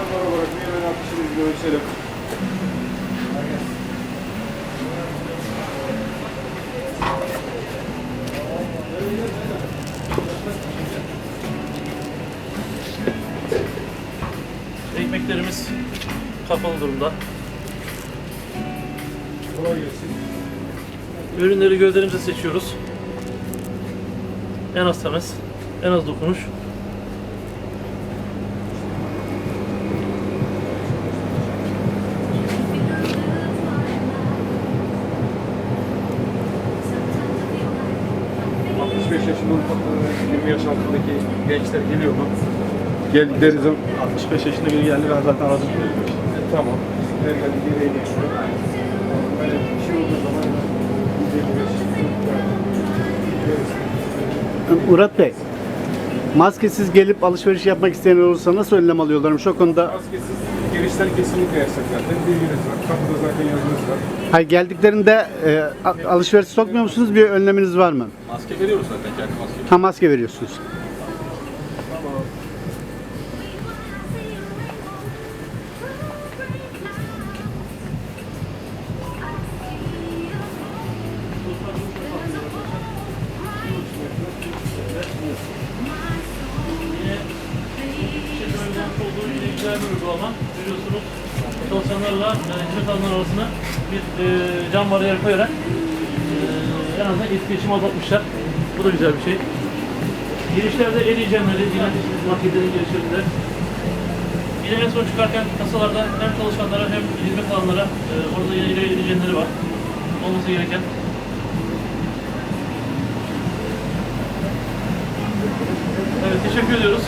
Çalışanlar olarak bir hemen atışımızı ölçelim. Ekmeklerimiz kapalı durumda. Kolay gelsin. Ürünleri gözlerimize seçiyoruz. En az temas, en az dokunuş. 65 yaşında ufakları 20 yaş altındaki gençler geliyor mu? Geldikleri zaman 65 yaşında biri geldi ben zaten aradım. E, tamam. Her geldi geriye geçiyor. Böyle bir şey olduğu zaman 155 Murat Bey, maskesiz gelip alışveriş yapmak isteyen olursa nasıl önlem alıyorlarmış o konuda? Maskesiz girişler kesinlikle yasak zaten. Bilginiz var. Kapıda zaten yazınız var. Hayır, geldiklerinde e, a- alışveriş sokmuyor musunuz? Bir önleminiz var mı? Maske veriyoruz zaten kendi maske. Ha maske veriyorsunuz. Güzel bir uygulama. Görüyorsunuz çalışanlarla e, hizmet alanlar arasına bir e, cam bariyer koyarak e, en azından etkileşimi azaltmışlar. Bu da güzel bir şey. Girişlerde el hijyenleri yine marketlerin girişlerinde. Yine en son çıkarken kasalarda hem çalışanlara hem hizmet alanlara e, orada yine el hijyenleri var. Olması gereken. Evet teşekkür ediyoruz.